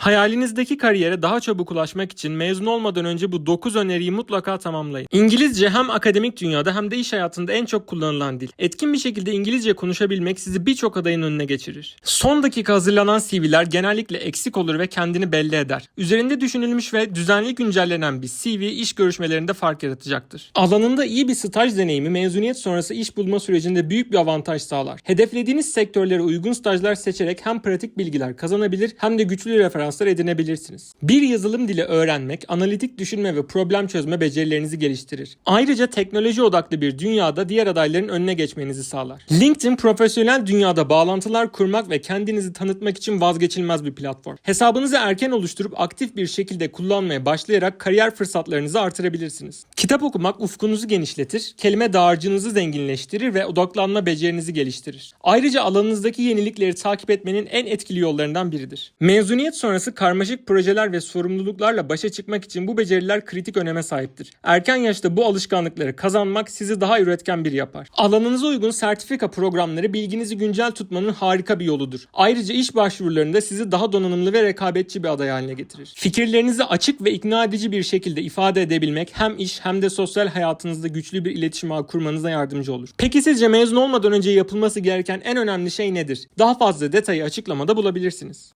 Hayalinizdeki kariyere daha çabuk ulaşmak için mezun olmadan önce bu 9 öneriyi mutlaka tamamlayın. İngilizce hem akademik dünyada hem de iş hayatında en çok kullanılan dil. Etkin bir şekilde İngilizce konuşabilmek sizi birçok adayın önüne geçirir. Son dakika hazırlanan CV'ler genellikle eksik olur ve kendini belli eder. Üzerinde düşünülmüş ve düzenli güncellenen bir CV iş görüşmelerinde fark yaratacaktır. Alanında iyi bir staj deneyimi mezuniyet sonrası iş bulma sürecinde büyük bir avantaj sağlar. Hedeflediğiniz sektörlere uygun stajlar seçerek hem pratik bilgiler kazanabilir hem de güçlü referanslar edinebilirsiniz. Bir yazılım dili öğrenmek, analitik düşünme ve problem çözme becerilerinizi geliştirir. Ayrıca teknoloji odaklı bir dünyada diğer adayların önüne geçmenizi sağlar. LinkedIn profesyonel dünyada bağlantılar kurmak ve kendinizi tanıtmak için vazgeçilmez bir platform. Hesabınızı erken oluşturup aktif bir şekilde kullanmaya başlayarak kariyer fırsatlarınızı artırabilirsiniz. Kitap okumak ufkunuzu genişletir, kelime dağarcığınızı zenginleştirir ve odaklanma becerinizi geliştirir. Ayrıca alanınızdaki yenilikleri takip etmenin en etkili yollarından biridir. Mezuniyet sonrası karmaşık projeler ve sorumluluklarla başa çıkmak için bu beceriler kritik öneme sahiptir. Erken yaşta bu alışkanlıkları kazanmak sizi daha üretken biri yapar. Alanınıza uygun sertifika programları bilginizi güncel tutmanın harika bir yoludur. Ayrıca iş başvurularında sizi daha donanımlı ve rekabetçi bir aday haline getirir. Fikirlerinizi açık ve ikna edici bir şekilde ifade edebilmek hem iş hem de sosyal hayatınızda güçlü bir iletişim ağı kurmanıza yardımcı olur. Peki sizce mezun olmadan önce yapılması gereken en önemli şey nedir? Daha fazla detayı açıklamada bulabilirsiniz.